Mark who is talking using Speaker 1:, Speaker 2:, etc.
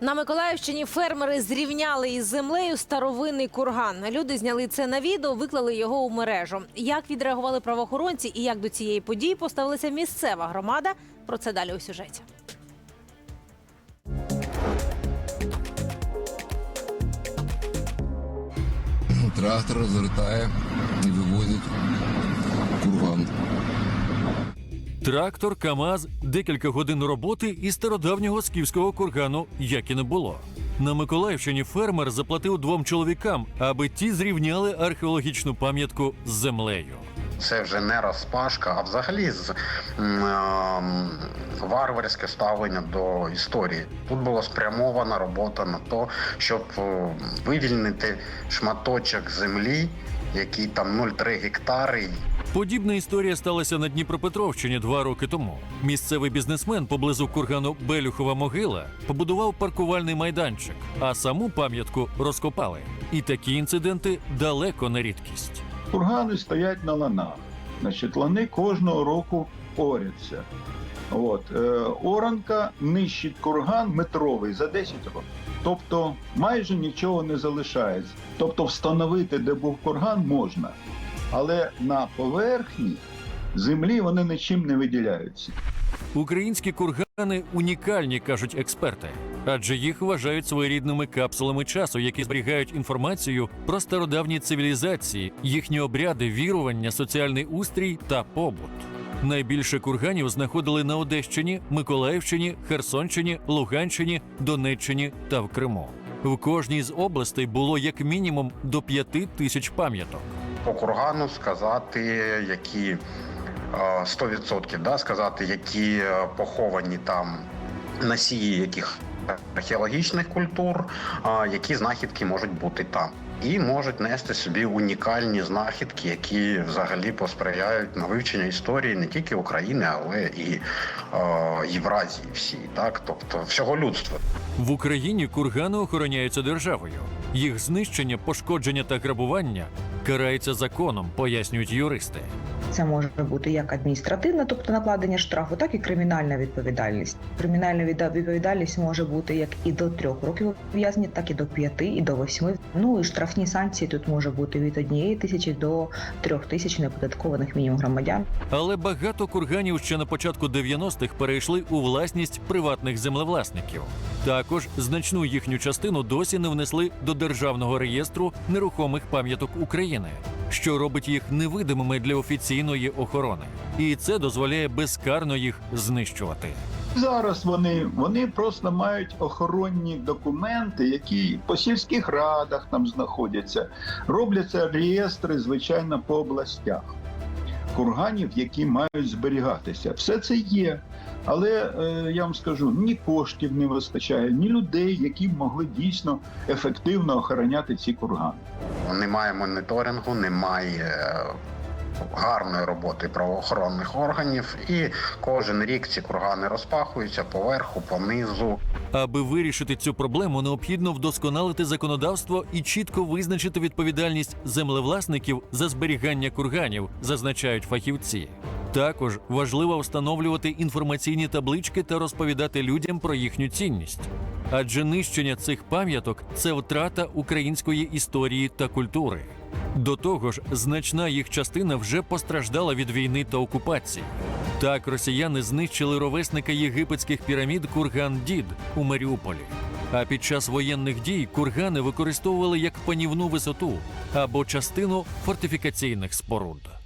Speaker 1: На Миколаївщині фермери зрівняли із землею старовинний курган. Люди зняли це на відео, виклали його у мережу. Як відреагували правоохоронці і як до цієї події поставилася місцева громада? Про це далі у сюжеті.
Speaker 2: Трактор розвертає і вивозить.
Speaker 3: Трактор, КАМАЗ, декілька годин роботи і стародавнього скіфського кургану як і не було. На Миколаївщині фермер заплатив двом чоловікам, аби ті зрівняли археологічну пам'ятку з землею.
Speaker 4: Це вже не розпашка, а взагалі з ем, варварське ставлення до історії. Тут була спрямована робота на те, щоб е, вивільнити шматочок землі, який там 0,3 гектари.
Speaker 3: Подібна історія сталася на Дніпропетровщині два роки тому. Місцевий бізнесмен поблизу кургану Белюхова могила побудував паркувальний майданчик, а саму пам'ятку розкопали. І такі інциденти далеко не рідкість.
Speaker 5: Кургани стоять на ланах. Значить, лани кожного року оряться. От, е, оранка нищить курган метровий за 10 років. Тобто майже нічого не залишається. Тобто встановити, де був курган, можна. Але на поверхні землі вони нічим не виділяються.
Speaker 3: Українські кургани унікальні, кажуть експерти, адже їх вважають своєрідними капсулами часу, які зберігають інформацію про стародавні цивілізації, їхні обряди, вірування, соціальний устрій та побут. Найбільше курганів знаходили на Одещині, Миколаївщині, Херсонщині, Луганщині, Донеччині та в Криму. В кожній з областей було як мінімум до п'яти тисяч пам'яток.
Speaker 4: По кургану сказати, які е, 100% да, сказати, які е, поховані там носії яких археологічних культур, які знахідки можуть бути там. І можуть нести собі унікальні знахідки, які взагалі посприяють на вивчення історії не тільки України, але і е, Євразії всій, так тобто всього людства.
Speaker 3: В Україні кургани охороняються державою. Їх знищення, пошкодження та грабування карається законом, пояснюють юристи.
Speaker 6: Це може бути як адміністративна, тобто накладення штрафу, так і кримінальна відповідальність. Кримінальна відповідальність може бути як і до трьох років ув'язнення, так і до п'яти, і до восьми. Ну і штрафні санкції тут може бути від однієї тисячі до трьох тисяч неподаткованих мінімум громадян.
Speaker 3: Але багато курганів ще на початку 90-х перейшли у власність приватних землевласників. Також значну їхню частину досі не внесли до державного реєстру нерухомих пам'яток України, що робить їх невидимими для офіційної охорони, і це дозволяє безкарно їх знищувати.
Speaker 5: Зараз вони, вони просто мають охоронні документи, які по сільських радах там знаходяться. Робляться реєстри, звичайно, по областях курганів, які мають зберігатися. Все це є. Але е, я вам скажу, ні коштів не вистачає, ні людей, які могли дійсно ефективно охороняти ці кургани.
Speaker 4: Немає моніторингу, немає гарної роботи правоохоронних органів, і кожен рік ці кургани розпахуються поверху, понизу.
Speaker 3: Аби вирішити цю проблему, необхідно вдосконалити законодавство і чітко визначити відповідальність землевласників за зберігання курганів, зазначають фахівці. Також важливо встановлювати інформаційні таблички та розповідати людям про їхню цінність. Адже нищення цих пам'яток це втрата української історії та культури. До того ж, значна їх частина вже постраждала від війни та окупації. Так росіяни знищили ровесника єгипетських пірамід Курган Дід у Маріуполі. А під час воєнних дій кургани використовували як панівну висоту або частину фортифікаційних споруд.